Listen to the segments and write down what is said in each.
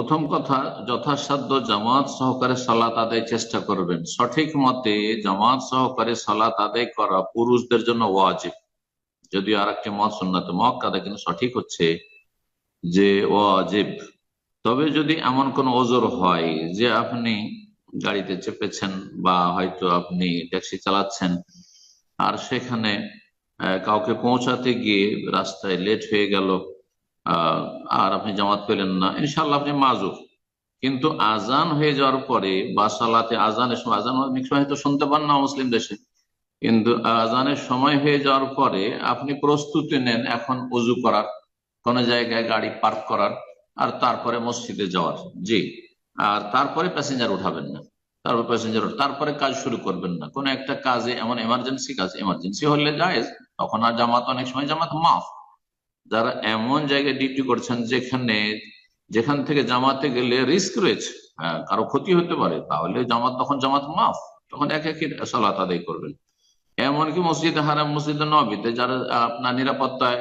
প্রথম কথা, যথাসাধ্য জামাত সহকারে সালাত আদায় চেষ্টা করবেন। সঠিক মতে জামাত সহকারে সালাত আদায় করা পুরুষদের জন্য ওয়াজিব। যদিও আর একটি মত সুন্নাত মক্কাদা কিন্তু সঠিক হচ্ছে যে ওয়াজিব। তবে যদি এমন কোন ওজোর হয় যে আপনি গাড়িতে চেপেছেন বা হয়তো আপনি ট্যাক্সি চালাচ্ছেন আর সেখানে কাউকে পৌঁছাতে গিয়ে রাস্তায় লেট হয়ে গেল আর আপনি জামাত পেলেন না ইনশাল্লাহ আপনি মাজুর। কিন্তু আজান হয়ে যাওয়ার পরে বা সালাতে আজানের সময়, আজান অনেক সময় হয়তো শুনতে পান না মুসলিম দেশে, কিন্তু আজানের সময় হয়ে যাওয়ার পরে আপনি প্রস্তুতি নেন এখন উজু করার, কোন জায়গায় গাড়ি পার্ক করার, আর তারপরে মসজিদে যাওয়ার। জি, আর তারপরে প্যাসেঞ্জার উঠাবেন না। তারপর প্যাসেঞ্জার তারপরে কাজ শুরু করবেন না। কোন একটা কাজে, এমন এমার্জেন্সি কাজ এমার্জেন্সি হলে যায় তখন আর জামাত অনেক সময় জামাত মাফ। যারা এমন জায়গায় ডিউটি করছেন যেখানে যেখান থেকে জামাতে গেলে রিস্ক রয়েছে হ্যাঁ, কারও ক্ষতি হতে পারে তাহলে জামাত তখন জামাত মাফ তখন এক একই সালাত আদায় করবেন। এমনকি মসজিদ হারাম মসজিদ নবীতে যারা আপনার নিরাপত্তায়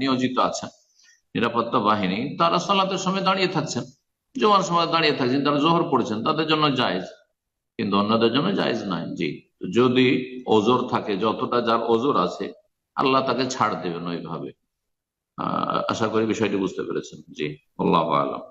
নিয়োজিত আছেন নিরাপত্তা বাহিনী তারা সালাতের সময় দাঁড়িয়ে থাকছেন। জমার সময় দাঁড়িয়ে থাকছেন তারা জোহর পড়েছেন তাদের জন্য জায়েজ কিন্তু অন্যদের জন্য জায়েজ নাই জি। যদি ওজোর থাকে যতটা যার ওজোর আছে আল্লাহ তাকে ছাড় দেবেন ওইভাবে। আশা করি বিষয়টি বুঝতে পেরেছেন। জি আল্লাহ আলম।